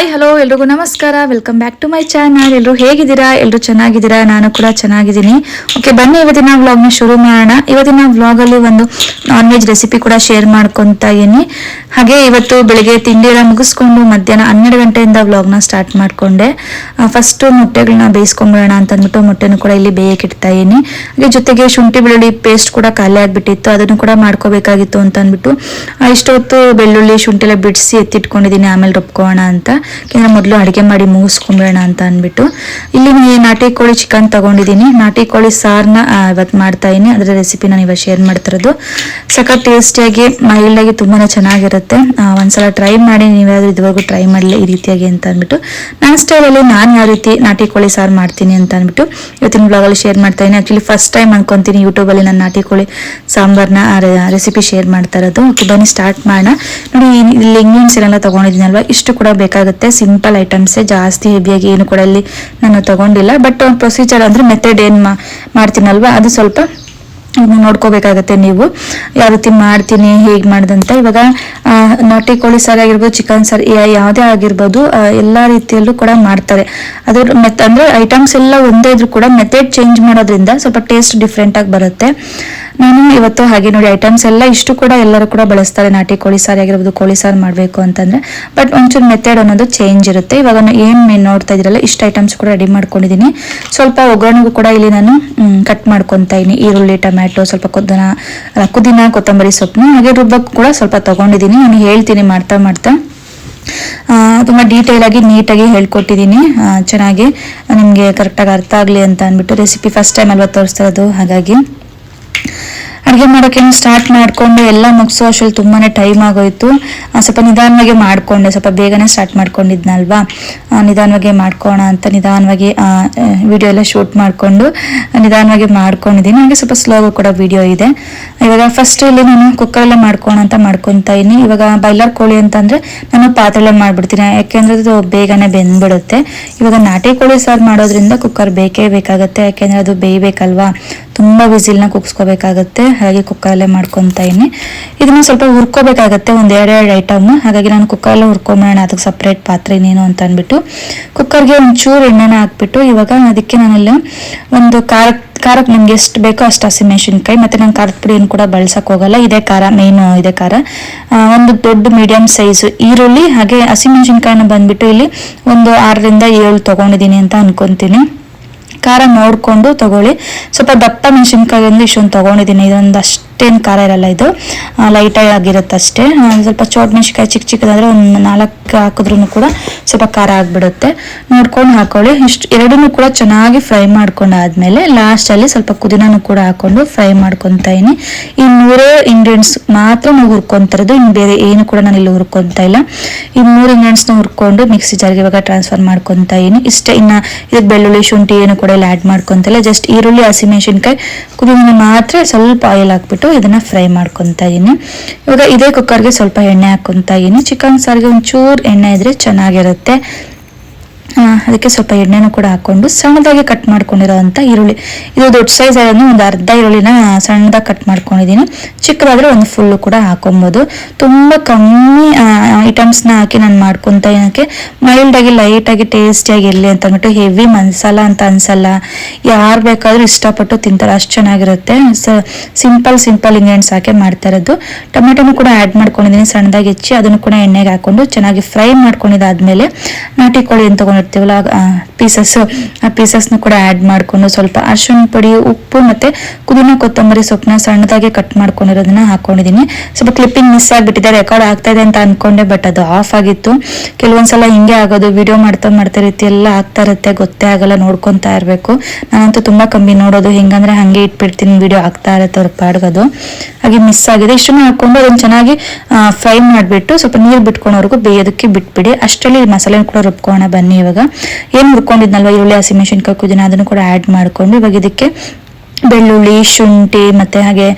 Hi hello ಎಲ್ರಿಗೂ ನಮಸ್ಕಾರ. Welcome back to my channel ಎಲ್ಲರೂ ಹೇಗಿದ್ದೀರಾ? ಎಲ್ಲರೂ ಚೆನ್ನಾಗಿದ್ದೀರಾ? ನಾನು ಕೂಡ ಚೆನ್ನಾಗಿದ್ದೀನಿ. ಓಕೆ ಬನ್ನಿ, ಇವತ್ತಿನ ವ್ಲಾಗ್ನ ಶುರು ಮಾಡೋಣ. ಇವತ್ತಿನ ವ್ಲಾಗಲ್ಲಿ ಒಂದು ನಾನ್ ವೆಜ್ ರೆಸಿಪಿ ಕೂಡ ಶೇರ್ ಮಾಡ್ಕೊತಾ ಇದ್ದೀನಿ. ಹಾಗೆ ಇವತ್ತು ಬೆಳಿಗ್ಗೆ ತಿಂಡಿ ಎಲ್ಲ ಮುಗಿಸ್ಕೊಂಡು ಮಧ್ಯಾಹ್ನ ಹನ್ನೆರಡು ಗಂಟೆಯಿಂದ ವ್ಲಾಗ್ನ ಸ್ಟಾರ್ಟ್ ಮಾಡಿಕೊಂಡೆ. ಫಸ್ಟು ಮೊಟ್ಟೆಗಳನ್ನ ಬೇಯಿಸ್ಕೊಂಡ್ಬಿಡೋಣ ಅಂತ ಅಂದ್ಬಿಟ್ಟು ಮೊಟ್ಟೆನೂ ಕೂಡ ಇಲ್ಲಿ ಬೇಯಕ್ಕೆ ಇಡ್ತಾ ಇದ್ದೀನಿ. ಹಾಗೆ ಜೊತೆಗೆ ಶುಂಠಿ ಬೆಳ್ಳುಳ್ಳಿ ಪೇಸ್ಟ್ ಕೂಡ ಖಾಲಿ ಆಗಿಬಿಟ್ಟಿತ್ತು. ಅದನ್ನು ಕೂಡ ಮಾಡ್ಕೋಬೇಕಾಗಿತ್ತು ಅಂತ ಅಂದ್ಬಿಟ್ಟು ಇಷ್ಟೊತ್ತು ಬೆಳ್ಳುಳ್ಳಿ, ಶುಂಠಿ ಎಲ್ಲ ಬಿಡಿಸಿ ಎತ್ತಿಟ್ಕೊಂಡಿದ್ದೀನಿ, ಆಮೇಲೆ ರುಬ್ಕೋಣ ಅಂತ. ಯಾಕಂದ್ರೆ ಮೊದಲು ಅಡುಗೆ ಮಾಡಿ ಮುಗಿಸ್ಕೊಂಬೇಡ ಅಂತ ಅಂದ್ಬಿಟ್ಟು. ಇಲ್ಲಿ ನಾಟಿ ಕೋಳಿ ಚಿಕನ್ ತಗೊಂಡಿದ್ದೀನಿ. ನಾಟಿ ಕೋಳಿ ಸಾರನ್ನ ಇವತ್ತು ಮಾಡ್ತಾ ಇದ್ದೀನಿ ಅದರ ರೆಸಿಪಿ ನಾನು ಇವಾಗ ಶೇರ್ ಮಾಡ್ತಿರೋದು. ಸಖತ್ ಟೇಸ್ಟಿಯಾಗಿ ಮೈಲ್ಡಾಗಿ ತುಂಬಾ ಚೆನ್ನಾಗಿರುತ್ತೆ. ಒಂದ್ಸಲ ಟ್ರೈ ಮಾಡಿ, ನೀವ್ಯಾದರೂ ಇದುವರೆಗೂ ಟ್ರೈ ಮಾಡಲಿ ಈ ರೀತಿಯಾಗಿ ಅಂತ ಅಂದ್ಬಿಟ್ಟು. ನನ್ನ ಸ್ಟೈಲಲ್ಲಿ ನಾನು ಯಾವ ರೀತಿ ನಾಟಿ ಕೋಳಿ ಸಾರು ಮಾಡ್ತೀನಿ ಅಂತ ಅಂದ್ಬಿಟ್ಟು ಇವತ್ತಿನ ಬ್ಲಾಗಲ್ಲಿ ಶೇರ್ ಮಾಡ್ತಾ ಇದ್ದೀನಿ ಆ್ಯಕ್ಚುಲಿ ಫಸ್ಟ್ ಟೈಮ್ ಅನ್ಕೊಂತೀನಿ ಯೂಟ್ಯೂಬಲ್ಲಿ ನಾನು ನಾಟಿ ಕೋಳಿ ಸಾಂಬಾರ್ನ ರೆಸಿಪಿ ಶೇರ್ ಮಾಡ್ತಾ ಇರೋದು. ಓಕೆ ಬನ್ನಿ ಸ್ಟಾರ್ಟ್ ಮಾಡೋಣ. ನೋಡಿ, ಇಲ್ಲಿ ಎಲ್ಲ ತಗೊಂಡಿದ್ದೀನಲ್ವಾ? ಇಷ್ಟು ಕೂಡ ಬೇಕಾಗುತ್ತೆ. ಸಿಂಪಲ್ ಐಟಮ್ಸೇ ಜಾಸ್ತಿ ಹೆವಿಯಾಗಿ ಏನು ಕೂಡ ಇಲ್ಲಿ ನಾನು ತಗೊಂಡಿಲ್ಲ. ಬಟ್ ಪ್ರೊಸೀಜರ್ ಅಂದರೆ ಮೆಥಡ್ ಏನು ಮಾಡ್ತೀನಲ್ವಾ? ಅದು ಸ್ವಲ್ಪ ನೋಡ್ಕೋಬೇಕಾಗತ್ತೆ ನೀವು. ಯಾವ ರೀತಿ ಮಾಡ್ತೀನಿ, ಹೇಗೆ ಮಾಡ್ದಂತ. ಇವಾಗ ನಾಟಿ ಕೋಳಿ ಸಾರು ಆಗಿರ್ಬೋದು, ಚಿಕನ್ ಸಾರು ಯಾವುದೇ ಆಗಿರ್ಬೋದು ಎಲ್ಲ ಎಲ್ಲಾ ರೀತಿಯಲ್ಲೂ ಕೂಡ ಮಾಡ್ತಾರೆ. ಅದ್ರ ಮೆತ್ ಅಂದರೆ ಐಟಮ್ಸ್ ಎಲ್ಲ ಒಂದೇ ಇದ್ರೂ ಕೂಡ ಮೆಥಡ್ ಚೇಂಜ್ ಮಾಡೋದ್ರಿಂದ ಸ್ವಲ್ಪ ಟೇಸ್ಟ್ ಡಿಫ್ರೆಂಟಾಗಿ ಬರುತ್ತೆ. ನಾನು ಇವತ್ತು ಹಾಗೆ ನೋಡಿ ಐಟಮ್ಸ್ ಎಲ್ಲ ಇಷ್ಟು ಕೂಡ ಎಲ್ಲರೂ ಕೂಡ ಬಳಸ್ತಾರೆ. ನಾಟಿ ಕೋಳಿ ಸಾರು ಆಗಿರ್ಬೋದು, ಕೋಳಿ ಸಾರು ಮಾಡಬೇಕು ಅಂತಂದ್ರೆ. ಬಟ್ ಒಂಚೂರು ಮೆಥಡ್ ಅನ್ನೋದು ಚೇಂಜ್ ಇರುತ್ತೆ. ಇವಾಗ ಏನು ಮೇನ್ ನೋಡ್ತಾ ಇದ್ದೀರಲ್ಲ, ಇಷ್ಟು ಐಟಮ್ಸ್ ಕೂಡ ರೆಡಿ ಮಾಡ್ಕೊಂಡಿದ್ದೀನಿ. ಸ್ವಲ್ಪ ಒಗ್ಗರಣೆಗೂ ಕೂಡ ಇಲ್ಲಿ ನಾನು ಕಟ್ ಮಾಡ್ಕೊತಾ ಇದ್ದೀನಿ. ಈರುಳ್ಳಿ, ಟೊಮ್ಯಾಟೊ, ಸ್ವಲ್ಪ ಕೊದ್ದನ ಕುದಿನ ಕೊತ್ತಂಬರಿ ಸೊಪ್ಪು ಹಾಗೆ ರುಬ್ಬಕ್ಕೂ ಕೂಡ ಸ್ವಲ್ಪ ತಗೊಂಡಿದ್ದೀನಿ. ನಾನು ಹೇಳ್ತೀನಿ ಮಾಡ್ತಾ ಮಾಡ್ತಾ. ತುಂಬ ಡೀಟೇಲ್ ಆಗಿ ನೀಟಾಗಿ ಹೇಳ್ಕೊಟ್ಟಿದ್ದೀನಿ. ಚೆನ್ನಾಗಿ. ನಿಮಗೆ ಕರೆಕ್ಟಾಗಿ ಅರ್ಥ ಆಗಲಿ ಅಂತ ಅಂದ್ಬಿಟ್ಟು ರೆಸಿಪಿ ಫಸ್ಟ್ ಟೈಮ್ ಅಲ್ವಾ ತೋರಿಸ್ತಾ ಇರೋದು? ಹಾಗಾಗಿ. ಅಡುಗೆ ಮಾಡೋಕೆ ಸ್ಟಾರ್ಟ್ ಮಾಡಿಕೊಂಡು ಎಲ್ಲ ಮುಗಿಸೋ ಅಷ್ಟರಲ್ಲಿ ತುಂಬಾ ಟೈಮ್ ಆಗೋಯ್ತು. ಸ್ವಲ್ಪ ನಿಧಾನವಾಗಿ ಮಾಡಿಕೊಂಡೆ, ಸ್ವಲ್ಪ ಬೇಗನೆ ಸ್ಟಾರ್ಟ್ ಮಾಡ್ಕೊಂಡಿದ್ನಲ್ವಾ? ನಿಧಾನವಾಗಿ ಮಾಡ್ಕೋಣ ಅಂತ ನಿಧಾನವಾಗಿ ವಿಡಿಯೋ ಎಲ್ಲ ಶೂಟ್ ಮಾಡಿಕೊಂಡು, ನಿಧಾನವಾಗಿ ಮಾಡ್ಕೊಂಡಿದ್ದೀನಿ ಹಾಗೆ ಸ್ವಲ್ಪ ಸ್ಲೋ ಕೂಡ ವಿಡಿಯೋ ಇದೆ. ಇವಾಗ ಫಸ್ಟ್ ಇಲ್ಲಿ ನಾನು ಕುಕ್ಕರಲ್ಲೇ ಮಾಡ್ಕೋಣ ಅಂತ ಮಾಡ್ಕೊತಾ ಇದ್ದೀನಿ. ಇವಾಗ ಬಾಯ್ಲರ್ ಕೋಳಿ ಅಂತಂದ್ರೆ ನಾನು ಪಾತ್ರೆಲ್ಲೇ ಮಾಡ್ಬಿಡ್ತೀನಿ. ಯಾಕೆಂದರೆ ಅದು ಬೇಗನೆ ಬೆಂದ್ಬಿಡುತ್ತೆ. ಇವಾಗ ನಾಟಿ ಕೋಳಿ ಸಾರು ಮಾಡೋದ್ರಿಂದ ಕುಕ್ಕರ್ ಬೇಕೇ ಬೇಕಾಗುತ್ತೆ. ಯಾಕೆಂದರೆ ಅದು ಬೇಯಬೇಕಲ್ವಾ? ತುಂಬಾ ವಿಸಿಲ್ನ ಕುಗ್ಸ್ಕೋಬೇಕಾಗತ್ತೆ. ಹಾಗಾಗಿ ಕುಕ್ಕರಲ್ಲೇ ಮಾಡ್ಕೊತಾ ಇದ್ದೀನಿ. ಇದನ್ನು ಸ್ವಲ್ಪ ಹುರ್ಕೋಬೇಕಾಗತ್ತೆ. ಒಂದ್ ಎರಡೆರಡು ಐಟಮ್ ಹಾಗಾಗಿ ನಾನು ಕುಕ್ಕರಲ್ಲೇ ಹುರ್ಕೊಂಬೋಣ ಅದಕ್ಕೆ ಸಪ್ರೇಟ್ ಪಾತ್ರೆ ಇನ್ನೇನು ಅಂತ ಅಂದ್ಬಿಟ್ಟು ಕುಕ್ಕರ್ಗೆ ಒಂಚೂರು ಎಣ್ಣೆನ ಹಾಕ್ಬಿಟ್ಟು ಇವಾಗ ಅದಕ್ಕೆ ನಾನೆಲ್ಲ ಒಂದು ಖಾರ ಖಾರಕ್ಕೆ ನಿಮ್ಗೆ ಎಷ್ಟು ಬೇಕೋ ಅಷ್ಟು ಹಸಿಮೆಣಸಿನ್ಕಾಯಿ ಮತ್ತೆ ನಾನು ಖಾರದ ಪುಡಿಯನ್ನು ಕೂಡ ಬಳ್ಸೋಕ್ಕೋಗಲ್ಲ ಹೋಗಲ್ಲ. ಇದೇ ಖಾರ ಮೇನು ಇದೆ ಖಾರ. ಒಂದು ದೊಡ್ಡ ಮೀಡಿಯಮ್ ಸೈಜ್ ಈರುಳ್ಳಿ ಹಾಗೆ ಹಸಿಮೆಣಸಿನ್ಕಾಯಿನ ಬಂದ್ಬಿಟ್ಟು ಇಲ್ಲಿ ಒಂದು ಆರರಿಂದ ಏಳು ತಗೊಂಡಿದ್ದೀನಿ ಅಂತ ಅನ್ಕೊಂತೀನಿ. ಖಾರ ನೋಡ್ಕೊಂಡು ತಗೊಳ್ಳಿ. ಸ್ವಲ್ಪ ದಪ್ಪ ಮೆಣಸಿನ್ಕಾಯಿ ಒಂದು ಇಷ್ಟೊಂದು ತಗೊಂಡಿದ್ದೀನಿ ಇದೊಂದು ಅಷ್ಟೇನು ಖಾರ ಇರಲ್ಲ ಇದು. ಲೈಟ್ ಆಗಿರುತ್ತೆ ಅಷ್ಟೇ. ಸ್ವಲ್ಪ ಚೋಟ್ ಮೆಣಸಿನ್ಕಾಯಿ ಚಿಕ್ಕ ಚಿಕ್ಕದಾದ್ರೆ ಒಂದು ನಾಲ್ಕು ಹಾಕಿದ್ರು ಕೂಡ ಸ್ವಲ್ಪ ಖಾರ ಆಗಿಬಿಡುತ್ತೆ. ನೋಡ್ಕೊಂಡು ಹಾಕೊಳ್ಳಿ. ಇಷ್ಟು ಎರಡನ್ನೂ ಕೂಡ ಚೆನ್ನಾಗಿ ಫ್ರೈ ಮಾಡ್ಕೊಂಡಾದ್ಮೇಲೆ ಲಾಸ್ಟಲ್ಲಿ ಸ್ವಲ್ಪ ಕುದಿನೂ ಕೂಡ ಹಾಕೊಂಡು ಫ್ರೈ ಮಾಡ್ಕೊತಾ ಇದೀನಿ ಈ ಮೂರೇ ಇಂಗ್ರೀಡಿಯೆಂಟ್ಸ್ ಮಾತ್ರ ನಾವು ಹುರ್ಕೊಂತಿರೋದು. ಇನ್ನು ಬೇರೆ ಏನು ಕೂಡ ನಾನು ಇಲ್ಲಿ ಹುರ್ಕೊತಾ ಇಲ್ಲ. ಈ ಮೂರು ಇಂಗ್ರೀಡಿಯೆಂಟ್ಸ್ನ ಹುರ್ಕೊಂಡು ಮಿಕ್ಸಿ ಜಾರ್ಗೆ ಇವಾಗ ಟ್ರಾನ್ಸ್ಫರ್ ಮಾಡ್ಕೊತಾ ಇದೀನಿ ಇಷ್ಟೇ ಇನ್ನು ಇದಕ್ಕೆ ಬೆಳ್ಳುಳ್ಳಿ, ಶುಂಠಿ ಏನು ಕೂಡ ಇಲ್ಲಿ ಆ್ಯಡ್ ಮಾಡ್ಕೊಂತಿಲ್ಲ. ಜಸ್ಟ್ ಈರುಳ್ಳಿ ಹಸಿಮೆಣಸಿನ್ಕಾಯಿ ಕುದಿನ ಮಾತ್ರ ಸ್ವಲ್ಪ ಆಯಿಲ್ ಹಾಕ್ಬಿಟ್ಟು ಇದನ್ನ ಫ್ರೈ ಮಾಡ್ಕೊತಾ ಇದೀನಿ. ಇವಾಗ ಇದೇ ಕುಕ್ಕರ್ಗೆ ಸ್ವಲ್ಪ ಎಣ್ಣೆ ಹಾಕೊಂತ ಇದೀನಿ. ಚಿಕನ್ ಸಾರಿಗೆ ಒಂಚೂರು ಎಣ್ಣೆ ಇದ್ರೆ ಚೆನ್ನಾಗಿರುತ್ತೆ. ಅದಕ್ಕೆ ಸ್ವಲ್ಪ ಎಣ್ಣೆನೂ ಕೂಡ ಹಾಕೊಂಡು ಸಣ್ಣದಾಗಿ ಕಟ್ ಮಾಡ್ಕೊಂಡಿರೋಂಥ ಈರುಳ್ಳಿ. ಇದು ದೊಡ್ಡ ಸೈಜ್ ಆದ್ರೂ ಒಂದು ಅರ್ಧ ಈರುಳ್ಳಿನ ಸಣ್ಣದಾಗಿ ಕಟ್ ಮಾಡ್ಕೊಂಡಿದ್ದೀನಿ. ಚಿಕ್ಕದಾದ್ರೆ ಒಂದು ಫುಲ್ಲು ಕೂಡ ಹಾಕೊಬೋದು. ತುಂಬ ಕಮ್ಮಿ ಐಟಮ್ಸ್ನ ಹಾಕಿ ನಾನು ಮಾಡ್ಕೊತ ಏನಕ್ಕೆ ಮೈಲ್ಡಾಗಿ ಲೈಟಾಗಿ ಟೇಸ್ಟಿಯಾಗಿ ಇರಲಿ ಅಂತ ಅಂದ್ಬಿಟ್ಟು ಹೆವಿ ಮಸಾಲ ಅಂತ ಅನ್ಸಲ್ಲ. ಯಾರು ಬೇಕಾದರೂ ಇಷ್ಟಪಟ್ಟು ತಿಂತಾರೆ, ಅಷ್ಟು ಚೆನ್ನಾಗಿರುತ್ತೆ. ಸಿಂಪಲ್ ಸಿಂಪಲ್ ಇಂಗ್ರೀಡಿಯೆಂಟ್ಸ್ ಹಾಕಿ ಮಾಡ್ತಾ ಇರೋದು. ಟೊಮೆಟೊನು ಕೂಡ ಆ್ಯಡ್ ಮಾಡ್ಕೊಂಡಿದ್ದೀನಿ, ಸಣ್ಣದಾಗಿ ಹೆಚ್ಚಿ, ಅದನ್ನು ಕೂಡ ಎಣ್ಣೆಗೆ ಹಾಕೊಂಡು ಚೆನ್ನಾಗಿ ಫ್ರೈ ಮಾಡ್ಕೊಂಡಿದ್ದಾದ್ಮೇಲೆ ನಾಟಿ ಕೋಳಿ ಏನು ತಗೊಂಡಿರ್ತೀವಲ್ಲ ಪೀಸಸ್ ಆ ಪೀಸಸ್ನ ಕೂಡ ಆ್ಯಡ್ ಮಾಡ್ಕೊಂಡು ಸ್ವಲ್ಪ ಅರ್ಶಿಣ ಪುಡಿ, ಉಪ್ಪು ಮತ್ತೆ ಕುದಿನ ಕೊತ್ತಂಬರಿ ಸೊಪ್ಪನ್ನ ಸಣ್ಣದಾಗಿ ಕಟ್ ಮಾಡ್ಕೊಂಡಿರೋದನ್ನ ಹಾಕೊಂಡಿದ್ದೀನಿ ಸ್ವಲ್ಪ ಕ್ಲಿಪ್ಪಿಂಗ್ ಮಿಸ್ ಆಗಿಬಿಟ್ಟಿದೆ ರೆಕಾರ್ಡ್ ಆಗ್ತಾ ಇದೆ ಅಂತ ಅನ್ಕೊಂಡೆ ಬಟ್ ಅದು ಆಫ್ ಆಗಿತ್ತು. ಕೆಲವೊಂದ್ಸಲ ಹಿಂಗೆ ಆಗೋದು ವಿಡಿಯೋ ಮಾಡ್ತಾ ಮಾಡ್ತಾ ರೀತಿ ಎಲ್ಲ ಆಗ್ತಾ ಇರುತ್ತೆ, ಗೊತ್ತೇ ಆಗಲ್ಲ, ನೋಡ್ಕೊತಾ ಇರಬೇಕು. ನಾನಂತೂ ತುಂಬಾ ಕಮ್ಮಿ ನೋಡೋದು, ಹೆಂಗಂದ್ರೆ ಹಂಗೆ ಇಟ್ಬಿಡ್ತೀನಿ ವಿಡಿಯೋ ಆಗ್ತಾ ಇರುತ್ತೆ ಅವ್ರ ಪಾಡ್ಗದು. ಹಾಗೆ ಮಿಸ್ ಆಗಿದೆ. ಇಷ್ಟನ್ನು ಹಾಕೊಂಡು ಅದನ್ನ ಚೆನ್ನಾಗಿ ಫ್ರೈ ಮಾಡಿಬಿಟ್ಟು ಸ್ವಲ್ಪ ನೀರು ಬಿಟ್ಕೊಳೋರ್ಗು ಬೇಯೋದಕ್ಕೆ ಬಿಟ್ಬಿಡಿ. ಅಷ್ಟರಲ್ಲಿ ಮಸಾಲೆ ಕೂಡ ರುಬ್ಕೋಣ ಬನ್ನಿ ಇವಾಗ ಏನು ಹುರ್ಕೊಂಡಿದ್ನಲ್ವ ಈರುಳ್ಳಿ ಹಸಿಮೆಣಸಿನ್ಕಾಯಿ ಅದನ್ನು ಕೂಡ ಆ್ಯಡ್ ಮಾಡಿಕೊಂಡು ಇವಾಗ ಇದಕ್ಕೆ ಬೆಳ್ಳುಳ್ಳಿ, ಶುಂಠಿ, ಮತ್ತು ಹಾಗೆ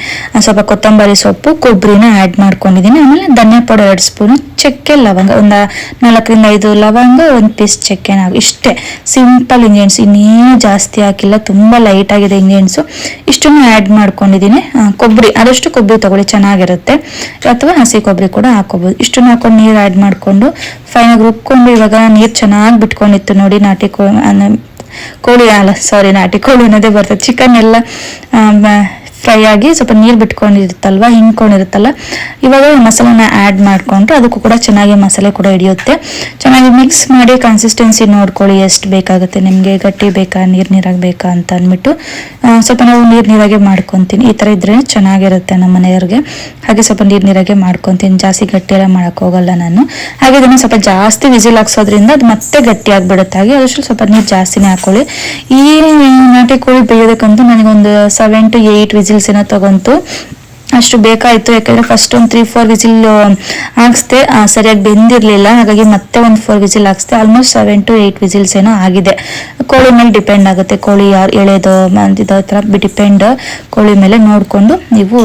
ಸ್ವಲ್ಪ ಕೊತ್ತಂಬರಿ ಸೊಪ್ಪು, ಕೊಬ್ಬರಿನ ಆ್ಯಡ್ ಮಾಡ್ಕೊಂಡಿದ್ದೀನಿ. ಆಮೇಲೆ ಧನಿಯಾ ಪೌಡರ್ ಎರಡು ಸ್ಪೂನು ಚಕ್ಕೆ ಲವಂಗ. ಒಂದು ನಾಲ್ಕರಿಂದ ಐದು ಲವಂಗ, ಒಂದು ಪೀಸ್ ಚಕ್ಕೆ ಇಷ್ಟೇ. ಸಿಂಪಲ್ ಇಂಗ್ರೀಡಿಯೆಂಟ್ಸ್ ಇನ್ನೇನು ಜಾಸ್ತಿ ಹಾಕಿಲ್ಲ. ತುಂಬ ಲೈಟ್ ಆಗಿದೆ ಇಂಗ್ರೀಡಿಯೆಂಟ್ಸು ಇಷ್ಟನ್ನು ಆ್ಯಡ್ ಮಾಡ್ಕೊಂಡಿದ್ದೀನಿ. ಕೊಬ್ಬರಿ. ಆದಷ್ಟು ಕೊಬ್ಬರಿ ತಗೊಳ್ಳಿ. ಚೆನ್ನಾಗಿರುತ್ತೆ. ಅಥವಾ ಹಸಿ ಕೊಬ್ಬರಿ ಕೂಡ ಹಾಕೋಬೋದು ಇಷ್ಟನ್ನು ಹಾಕೊಂಡು ನೀರು ಆ್ಯಡ್ ಮಾಡಿಕೊಂಡು ಫೈನಾಗಿ ರುಬ್ಕೊಂಡು ಇವಾಗ ನೀರು ಚೆನ್ನಾಗಿ ಬಿಟ್ಕೊಂಡಿತ್ತು ನೋಡಿ ನಾಟಿ ಕೋ ಕೋಳಿ ಅಲ್ಲ ಸಾರಿ ನಾಟಿ ಕೋಳಿ ಅನ್ನೋದೇ ಬರ್ತದೆ. ಚಿಕನ್ ಎಲ್ಲ ಫ್ರೈ ಆಗಿ ಸ್ವಲ್ಪ ನೀರು ಬಿಟ್ಕೊಂಡಿರುತ್ತಲ್ವ ಹಿಂಕೊಂಡಿರುತ್ತಲ್ಲ ಇವಾಗ ಮಸಾಲೆನ ಆ್ಯಡ್ ಮಾಡಿಕೊಂಡ್ರೆ ಅದಕ್ಕೂ ಕೂಡ ಚೆನ್ನಾಗಿ ಮಸಾಲೆ ಕೂಡ ಹಿಡಿಯುತ್ತೆ. ಚೆನ್ನಾಗಿ ಮಿಕ್ಸ್ ಮಾಡಿ ಕನ್ಸಿಸ್ಟೆನ್ಸಿ ನೋಡ್ಕೊಳ್ಳಿ, ಎಷ್ಟು ಬೇಕಾಗುತ್ತೆ ನಿಮಗೆ, ಗಟ್ಟಿ ಬೇಕಾ, ನೀರು ನೀರಾಗಿ ಬೇಕಾ ಅಂತ ಅಂದ್ಬಿಟ್ಟು ಸ್ವಲ್ಪ ನಾವು ನೀರು ನೀರಾಗೆ ಮಾಡ್ಕೊತೀನಿ. ಈ ಥರ ಇದ್ರೆ ಚೆನ್ನಾಗಿರುತ್ತೆ ನಮ್ಮ ಮನೆಯವ್ರಿಗೆ. ಹಾಗೆ ಸ್ವಲ್ಪ ನೀರು ನೀರಾಗೆ ಮಾಡ್ಕೊತೀನಿ. ಜಾಸ್ತಿ ಗಟ್ಟಿ ಎಲ್ಲ ಮಾಡಕ್ ಹೋಗಲ್ಲ ನಾನು. ಹಾಗೆ ಇದನ್ನು ಸ್ವಲ್ಪ ಜಾಸ್ತಿ ವಿಸಿಲ್ ಹಾಕ್ಸೋದ್ರಿಂದ ಅದು ಮತ್ತೆ ಗಟ್ಟಿ ಆಗಿಬಿಡುತ್ತೆ. ಹಾಗೆ ಅದಷ್ಟು ಸ್ವಲ್ಪ ನೀರು ಜಾಸ್ತಿನೇ ಹಾಕೊಳ್ಳಿ. ಈ ನಾಟಿ ಕೋಳಿ ಬೇಯೋದಕ್ಕಂತೂ ನನಗೊಂದು ಸೆವೆನ್ ಟು ಏಯ್ಟ್ ವಿಸಿಲ್ಸ್ ಏನೋ ತಗೊಂತು ಅಷ್ಟು ಬೇಕಾಯಿತು, ಯಾಕಂದ್ರೆ ಫಸ್ಟ್ ಒಂದು ತ್ರೀ ಫೋರ್ ವಿಸಿಲ್ ಹಾಕ್ಸ್ದೆ ಸರಿಯಾಗಿ ಬೆಂದಿರಲಿಲ್ಲ. ಹಾಗಾಗಿ ಮತ್ತೆ ಒಂದು four whistle ಹಾಕ್ಸ್ದೆ. Almost seven to eight whistles ಏನೋ ಆಗಿದೆ. ಕೋಳಿ ಮೇಲೆ ಡಿಪೆಂಡ್ ಆಗುತ್ತೆ. ಕೋಳಿ ಯಾರು ಎಳೆದು ಥರ ಡಿಪೆಂಡ್ ಕೋಳಿ ಮೇಲೆ ನೋಡಿಕೊಂಡು ನೀವು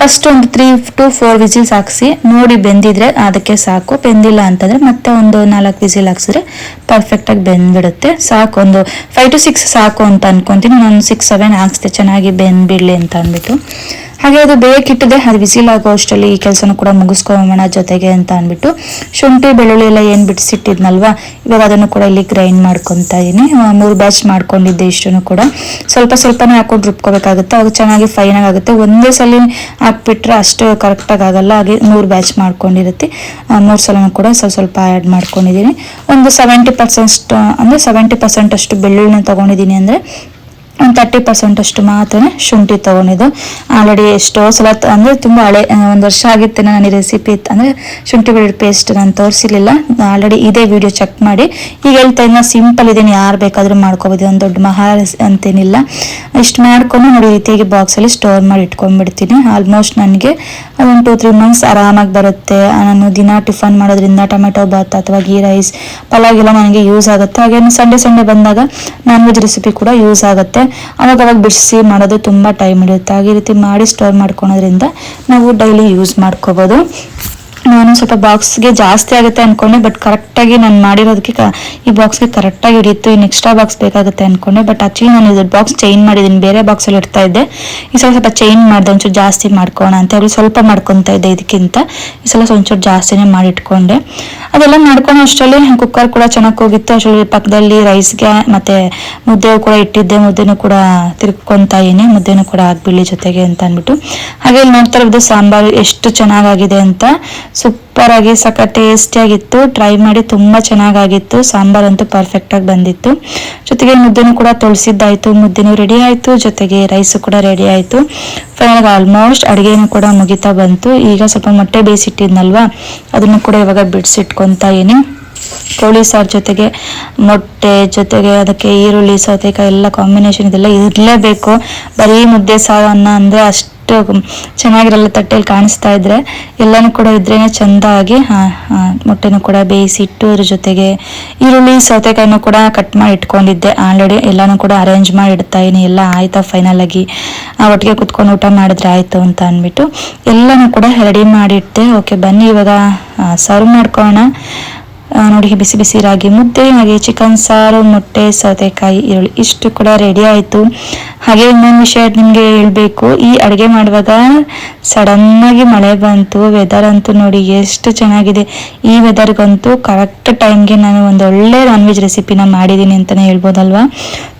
ಫಸ್ಟ್ ಒಂದು ತ್ರೀ ಟು ಫೋರ್ ವಿಸಿಲ್ಸ್ ಹಾಕ್ಸಿ, ನೋಡಿ ಬೆಂದಿದ್ರೆ ಅದಕ್ಕೆ ಸಾಕು. ಬೆಂದಿಲ್ಲ ಅಂತಂದ್ರೆ ಮತ್ತೆ ಒಂದು ನಾಲ್ಕು ವಿಸಿಲ್ ಹಾಕ್ಸಿದ್ರೆ ಪರ್ಫೆಕ್ಟಾಗಿ ಬೆಂದ್ಬಿಡುತ್ತೆ. ಸಾಕು, ಒಂದು ಫೈವ್ ಟು ಸಿಕ್ಸ್ ಸಾಕು ಅಂತ ಅನ್ಕೊಂತೀನಿ. ನಾನು ಸಿಕ್ಸ್ ಸೆವೆನ್ ಹಾಕ್ಸ್ದೆ, ಚೆನ್ನಾಗಿ ಬೆಂದ್ಬಿಡಲಿ ಅಂತ ಅಂದ್ಬಿಟ್ಟು. ಹಾಗೆ ಅದು ಬೇಕಿಟ್ಟಿದೆ ಅದು ಬಿಸಿಲಾಗೋ ಅಷ್ಟರಲ್ಲಿ ಈ ಕೆಲಸನೂ ಕೂಡ ಮುಗಿಸ್ಕೊಂಬೋಣ ಜೊತೆಗೆ ಅಂತ ಅಂದ್ಬಿಟ್ಟು ಶುಂಠಿ, ಬೆಳ್ಳುಳ್ಳಿ ಎಲ್ಲ ಏನು ಬಿಡಿಸಿಟ್ಟಿದ್ನಲ್ವಾ? ಇವಾಗ ಅದನ್ನು ಕೂಡ ಇಲ್ಲಿ ಗ್ರೈಂಡ್ ಮಾಡ್ಕೊತಾ ಇದ್ದೀನಿ ಮೂರು ಬ್ಯಾಚ್ ಮಾಡ್ಕೊಂಡಿದ್ದೆ ಇಷ್ಟನ್ನು ಕೂಡ. ಸ್ವಲ್ಪ ಸ್ವಲ್ಪನೇ ಹಾಕೊಂಡು ರುಬ್ಕೋಬೇಕಾಗುತ್ತೆ. ಅದು ಚೆನ್ನಾಗಿ ಫೈನ್ ಆಗುತ್ತೆ ಒಂದೇ ಸಲ ಹಾಕ್ಬಿಟ್ರೆ ಅಷ್ಟು ಕರೆಕ್ಟಾಗಿ ಆಗಲ್ಲ. ಹಾಗೆ ಮೂರು ಬ್ಯಾಚ್ ಮಾಡ್ಕೊಂಡಿರುತ್ತೆ. ಮೂರು ಸಲನೂ ಕೂಡ ಸ್ವಲ್ಪ ಸ್ವಲ್ಪ ಆ್ಯಡ್ ಮಾಡ್ಕೊಂಡಿದ್ದೀನಿ ಒಂದು ಸೆವೆಂಟಿ ಪರ್ಸೆಂಟ್ ಅಂದರೆ ಸೆವೆಂಟಿ ಪರ್ಸೆಂಟ್ ಅಷ್ಟು ಬೆಳ್ಳುಳ್ಳಿನ ತೊಗೊಂಡಿದ್ದೀನಿ ಅಂದರೆ ಒಂದು ತರ್ಟಿ ಪರ್ಸೆಂಟ್ ಅಷ್ಟು ಮಾತ್ರ ಶುಂಠಿ ತೊಗೊಂಡಿದ್ದು. ಆಲ್ರೆಡಿ ಎಷ್ಟೋ ಸಲ ಅಂದರೆ ತುಂಬ ಹಳೆ ಒಂದು ವರ್ಷ ಆಗಿತ್ತು ನಾನು ಈ ರೆಸಿಪಿ ಅಂದರೆ ಶುಂಠಿ ಬೆಳ್ಳುಳ್ಳಿ ಪೇಸ್ಟ್ ನಾನು ತೋರಿಸಿರ್ಲಿಲ್ಲ. ಆಲ್ರೆಡಿ ಇದೇ ವಿಡಿಯೋ ಚೆಕ್ ಮಾಡಿ. ಈಗ ಹೇಳ್ತಾ ಇದ್ದೀನಿ ಸಿಂಪಲ್ ಇದೇನು ಯಾರು ಬೇಕಾದರೂ ಮಾಡ್ಕೋಬೋದು ಒಂದು ದೊಡ್ಡ ಮಹಾ ರೆಸಿ ಅಂತೇನಿಲ್ಲ. ಇಷ್ಟು ಮಾಡ್ಕೊಂಡು ನೋಡಿ ರೀತಿಯಾಗಿ ಬಾಕ್ಸಲ್ಲಿ ಸ್ಟೋರ್ ಮಾಡಿ ಇಟ್ಕೊಂಡ್ಬಿಡ್ತೀನಿ. ಆಲ್ಮೋಸ್ಟ್ ನನಗೆ ಒಂದು ಟೂ ತ್ರೀ ಮಂತ್ಸ್ ಆರಾಮಾಗಿ ಬರುತ್ತೆ. ನಾನು ದಿನ ಟಿಫನ್ ಮಾಡೋದ್ರಿಂದ ಟೊಮೆಟೊ ಬಾತ್ ಅಥವಾ ಗೀ ರೈಸ್ ಪಲಾವ್ ನನಗೆ ಯೂಸ್ ಆಗುತ್ತೆ. ಹಾಗೆ ಸಂಡೇ ಸಂಡೇ ಬಂದಾಗ ನಾನ್ ವೆಜ್ ರೆಸಿಪಿ ಕೂಡ ಯೂಸ್ ಆಗುತ್ತೆ. ಅವಾಗ ಅವಾಗ ಬಿಡಿಸಿ ಮಾಡೋದು ತುಂಬ ಟೈಮ್ ಹಿಡಿಯುತ್ತೆ. ಹಾಗೆ ರೀತಿ ಮಾಡಿ ಸ್ಟೋರ್ ಮಾಡ್ಕೊಳೋದ್ರಿಂದ ನಾವು ಡೈಲಿ ಯೂಸ್ ಮಾಡ್ಕೋಬೋದು. ನಾನು ಸ್ವಲ್ಪ ಬಾಕ್ಸ್ಗೆ ಜಾಸ್ತಿ ಆಗುತ್ತೆ ಅನ್ಕೊಂಡೆ ಬಟ್ ಕರೆಕ್ಟಾಗಿ ನಾನು ಮಾಡಿರೋದಕ್ಕೆ ಈ ಬಾಕ್ಸ್ಗೆ ಕರೆಕ್ಟಾಗಿ ಹಿಡಿಯಿತು. ಇನ್ನು ಎಕ್ಸ್ಟ್ರಾ ಬಾಕ್ಸ್ ಬೇಕಾಗುತ್ತೆ ಅನ್ಕೊಂಡೆ ಬಟ್ ಆಕ್ಚುಲಿ ನಾನು ಇದ್ರ ಬಾಕ್ಸ್ ಚೇಂಜ್ ಮಾಡಿದ್ದೀನಿ. ಬೇರೆ ಬಾಕ್ಸಲ್ಲಿ ಇಡ್ತಾ ಇದ್ದೆ. ಈ ಸಲ ಸ್ವಲ್ಪ ಚೇಂಜ್ ಮಾಡಿದೆ, ಒಂಚೂರು ಜಾಸ್ತಿ ಮಾಡ್ಕೋಣ ಅಂತ ಹೇಳಿ ಸ್ವಲ್ಪ ಮಾಡ್ಕೊತಾ ಇದ್ದೆ ಇದಕ್ಕಿಂತ. ಈ ಸಲ ಒಂಚೂರು ಜಾಸ್ತಿನೇ ಮಾಡಿ ಇಟ್ಕೊಂಡೆ ಅದೆಲ್ಲ ಮಾಡ್ಕೊಂಡು ಅಷ್ಟರಲ್ಲಿ ಕುಕ್ಕರ್ ಕೂಡ ಚೆನ್ನಾಗಿ ಹೋಗಿತ್ತು ಅಷ್ಟರಲ್ಲಿ ಪಕ್ಕದಲ್ಲಿ ರೈಸ್ಗೆ ಮತ್ತೆ ಮುದ್ದೆ ಕೂಡ ಇಟ್ಟಿದ್ದೆ. ಮುದ್ದೆನೂ ಕೂಡ ತಿರ್ಕೊಂತ ಏನೇ ಮುದ್ದೆನೂ ಕೂಡ ಹಾಕ್ಬಿಡಲಿ ಜೊತೆಗೆ ಅಂತ ಅಂದ್ಬಿಟ್ಟು. ಹಾಗೆ ಇಲ್ಲಿ ನೋಡ್ತಾ ಇರೋದು ಸಾಂಬಾರು ಎಷ್ಟು ಚೆನ್ನಾಗಾಗಿದೆ ಅಂತ. ಸೂಪರ್ ಆಗಿ ಸಕ ಟೇಸ್ಟಿ ಆಗಿತ್ತು. ಟ್ರೈ ಮಾಡಿ ತುಂಬ ಚೆನ್ನಾಗಾಗಿತ್ತು. ಸಾಂಬಾರ್ ಪರ್ಫೆಕ್ಟಾಗಿ ಬಂದಿತ್ತು. ಜೊತೆಗೆ ಮುದ್ದೆನೂ ಕೂಡ ತೊಳಸಿದ್ದಾಯ್ತು. ಮುದ್ದೆನೂ ರೆಡಿ ಆಯ್ತು. ಜೊತೆಗೆ ರೈಸ್ ಕೂಡ ರೆಡಿ ಆಯ್ತು. ಫೈನಲ್ ಆಲ್ಮೋಸ್ಟ್ ಅಡುಗೆನೂ ಕೂಡ ಮುಗಿತಾ ಬಂತು. ಈಗ ಸ್ವಲ್ಪ ಮೊಟ್ಟೆ ಬೇಯಿಸಿಟ್ಟಿದ್ನಲ್ವಾ? ಅದನ್ನು ಕೂಡ ಇವಾಗ ಬಿಡಿಸಿಟ್ಕೊತಾ ಇದೀನಿ ಕೋಳಿ ಸಾರು ಜೊತೆಗೆ ಮೊಟ್ಟೆ, ಜೊತೆಗೆ ಅದಕ್ಕೆ ಈರುಳ್ಳಿ, ಸೌತೆಕಾಯಿ ಎಲ್ಲ ಕಾಂಬಿನೇಷನ್ ಇದೆಲ್ಲ ಇರಲೇಬೇಕು. ಬರೀ ಮುದ್ದೆ ಸಾರು ಅನ್ನ ಅಂದರೆ ಅಷ್ಟು ಚೆನ್ನಾಗಿರಲ್ಲ ತಟ್ಟೆಯಲ್ಲಿ ಕಾಣಿಸ್ತಾ ಇದ್ರೆ. ಎಲ್ಲನೂ ಕೂಡ ಇದ್ರೇನೆ ಆಗಿ ಮೊಟ್ಟೆನೂ ಕೂಡ ಬೇಯಿಸಿಟ್ಟು ಅದ್ರ ಜೊತೆಗೆ ಈರುಳ್ಳಿ, ಸೌತೆಕಾಯಿನೂ ಕೂಡ ಕಟ್ ಮಾಡಿ ಇಟ್ಕೊಂಡಿದ್ದೆ. ಆಲ್ರೆಡಿ ಎಲ್ಲನೂ ಕೂಡ ಅರೇಂಜ್ ಮಾಡಿ ಇಡ್ತಾ ಇನಿ ಎಲ್ಲ ಆಯ್ತಾ ಫೈನಲ್ ಆಗಿ? ಒಟ್ಟಿಗೆ ಕುತ್ಕೊಂಡು ಊಟ ಮಾಡಿದ್ರೆ ಆಯ್ತು ಅಂತ ಅಂದ್ಬಿಟ್ಟು ಎಲ್ಲನೂ ಕೂಡ ರೆಡಿ ಮಾಡಿಟ್ಟೆ ಓಕೆ ಬನ್ನಿ ಇವಾಗ ಸರ್ವ್ ಮಾಡ್ಕೊಳ್ಳೋಣ. ನೋಡಿ ಬಿಸಿ ಬಿಸಿ ರಾಗಿ, ಮುದ್ದೆ, ಹಾಗೆ ಚಿಕನ್ ಸಾರು, ಮೊಟ್ಟೆ, ಸೌತೆಕಾಯಿ, ಈರುಳ್ಳಿ, ಇಷ್ಟು ಕೂಡ ರೆಡಿ ಆಯಿತು. ಹಾಗೆ ಇನ್ನೊಂದು ವಿಷಯ ನಿಮಗೆ ಹೇಳಬೇಕು. ಈ ಅಡುಗೆ ಮಾಡುವಾಗ ಸಡನ್ನಾಗಿ ಮಳೆ ಬಂತು ವೆದರ್ ಅಂತೂ ನೋಡಿ ಎಷ್ಟು ಚೆನ್ನಾಗಿದೆ. ಈ ವೆದರ್ಗಂತೂ ಕರೆಕ್ಟ್ ಟೈಮ್ಗೆ ನಾನು ಒಂದು ಒಳ್ಳೆ ನಾನ್ ವೆಜ್ ರೆಸಿಪಿನ ಮಾಡಿದ್ದೀನಿ ಅಂತಲೇ ಹೇಳ್ಬೋದಲ್ವಾ?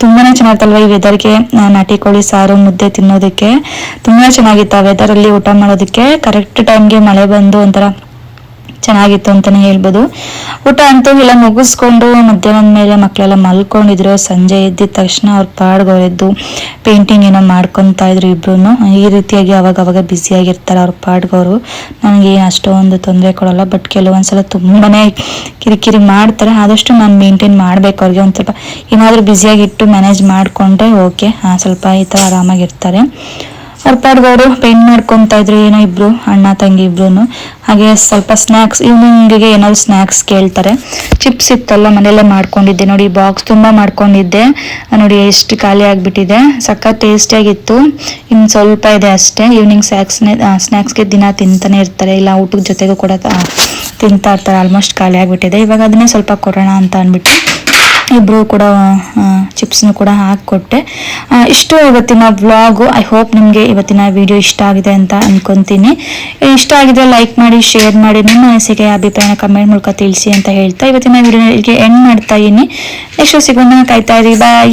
ತುಂಬಾ ಚೆನ್ನಾಗಿತ್ತಲ್ವಾ ಈ ವೆದರ್ಗೆ ನಾಟಿ ಕೋಳಿ, ಸಾರು, ಮುದ್ದೆ ತಿನ್ನೋದಕ್ಕೆ. ತುಂಬಾ ಚೆನ್ನಾಗಿತ್ತು ಆ ವೆದರಲ್ಲಿ ಊಟ ಮಾಡೋದಕ್ಕೆ. ಕರೆಕ್ಟ್ ಟೈಮ್ಗೆ ಮಳೆ ಬಂದು ಒಂಥರ ಚೆನ್ನಾಗಿತ್ತು ಅಂತಾನೆ ಹೇಳ್ಬೋದು. ಊಟ ಅಂತೂ ಎಲ್ಲ ಮುಗಿಸ್ಕೊಂಡು ಮಧ್ಯಾಹ್ನದ ಮೇಲೆ ಮಕ್ಕಳೆಲ್ಲ ಮಲ್ಕೊಂಡಿದ್ರು. ಸಂಜೆ ಎದ್ದಿದ ತಕ್ಷಣ ಅವ್ರ ಪಾಡ್ಗವರೆದ್ದು ಪೇಂಟಿಂಗ್ ಏನೋ ಮಾಡ್ಕೊತಾ ಇದ್ರು ಇಬ್ರು ಈ ರೀತಿಯಾಗಿ ಅವಾಗ ಅವಾಗ ಬ್ಯುಸಿಯಾಗಿರ್ತಾರೆ ಅವ್ರ ಪಾಡ್ಗವರು ನನಗೆ ಅಷ್ಟೊಂದು ತೊಂದರೆ ಕೊಡಲ್ಲ ಬಟ್ ಕೆಲವೊಂದ್ಸಲ ತುಂಬಾನೇ ಕಿರಿಕಿರಿ ಮಾಡ್ತಾರೆ. ಆದಷ್ಟು ನಾನು ಮೇಂಟೈನ್ ಮಾಡಬೇಕು ಅವ್ರಿಗೆ. ಒಂದು ಸ್ವಲ್ಪ ಏನಾದರೂ ಬ್ಯುಸಿಯಾಗಿಟ್ಟು ಮ್ಯಾನೇಜ್ ಮಾಡಿಕೊಂಡ್ರೆ ಓಕೆ ಸ್ವಲ್ಪ ಈ ಥರ ಆರಾಮಾಗಿರ್ತಾರೆ. ಅವ್ರ ಪಾಡ್ಗೆ ಅವರು ಪೇಂಟ್ ಮಾಡ್ಕೊತಾ ಇದ್ರು, ಏನೋ ಇಬ್ರು, ಅಣ್ಣ, ತಂಗಿ ಇಬ್ರು ಹಾಗೆ ಸ್ವಲ್ಪ ಸ್ನ್ಯಾಕ್ಸ್ ಈವ್ನಿಂಗಿಗೆ ಏನಾದ್ರು ಸ್ನ್ಯಾಕ್ಸ್ ಕೇಳ್ತಾರೆ. ಚಿಪ್ಸ್ ಇತ್ತಲ್ಲ, ಮನೆಯಲ್ಲೇ ಮಾಡ್ಕೊಂಡಿದ್ದೆ. ನೋಡಿ ಬಾಕ್ಸ್ ತುಂಬಾ ಮಾಡ್ಕೊಂಡಿದ್ದೆ. ನೋಡಿ, ಎಷ್ಟು ಖಾಲಿ ಆಗ್ಬಿಟ್ಟಿದೆ. ಸಖತ್ ಟೇಸ್ಟಿಯಾಗಿತ್ತು ಇನ್ನು ಸ್ವಲ್ಪ ಇದೆ ಅಷ್ಟೇ. ಈವ್ನಿಂಗ್ ಸ್ನ್ಯಾಕ್ಸ್ನೇ ಸ್ನ್ಯಾಕ್ಸ್ಗೆ ದಿನ ತಿಂತಾನೆ ಇರ್ತಾರೆ. ಇಲ್ಲ, ಊಟದ ಜೊತೆಗೂ ಕೂಡ ತಿಂತಾ ಇರ್ತಾರೆ. ಆಲ್ಮೋಸ್ಟ್ ಖಾಲಿ ಆಗ್ಬಿಟ್ಟಿದೆ. ಇವಾಗ ಅದನ್ನೇ ಸ್ವಲ್ಪ ಕೊಡೋಣ ಅಂತ ಅಂದ್ಬಿಟ್ಟು ಇಬ್ಬರು ಕೂಡ ಚಿಪ್ಸ್ನು ಕೂಡ ಹಾಕಿಕೊಟ್ಟೆ. ಇಷ್ಟು ಇವತ್ತಿನ ವ್ಲಾಗು ಐ ಹೋಪ್ ನಿಮಗೆ ಇವತ್ತಿನ ವಿಡಿಯೋ ಇಷ್ಟ ಆಗಿದೆ ಅಂತ ಅಂದ್ಕೊತೀನಿ ಇಷ್ಟ ಆಗಿದೆ ಲೈಕ್ ಮಾಡಿ ಶೇರ್ ಮಾಡಿ, ನಿಮ್ಮ ಮನಸ್ಸಿಗೆ ಅಭಿಪ್ರಾಯನ ಕಮೆಂಟ್ ಮೂಲಕ ತಿಳಿಸಿ ಅಂತ ಹೇಳ್ತಾ ಇವತ್ತಿನ ವಿಡಿಯೋ ಇಲ್ಲಿಗೆ ಎಂಡ್ ಮಾಡ್ತಾ ಇದ್ದೀನಿ ನೆಕ್ಸ್ಟ್ ಸಿಗೋಣ. ಕಾಯ್ತಾ ಇದ್ದೀವಿ ಬಾಯ್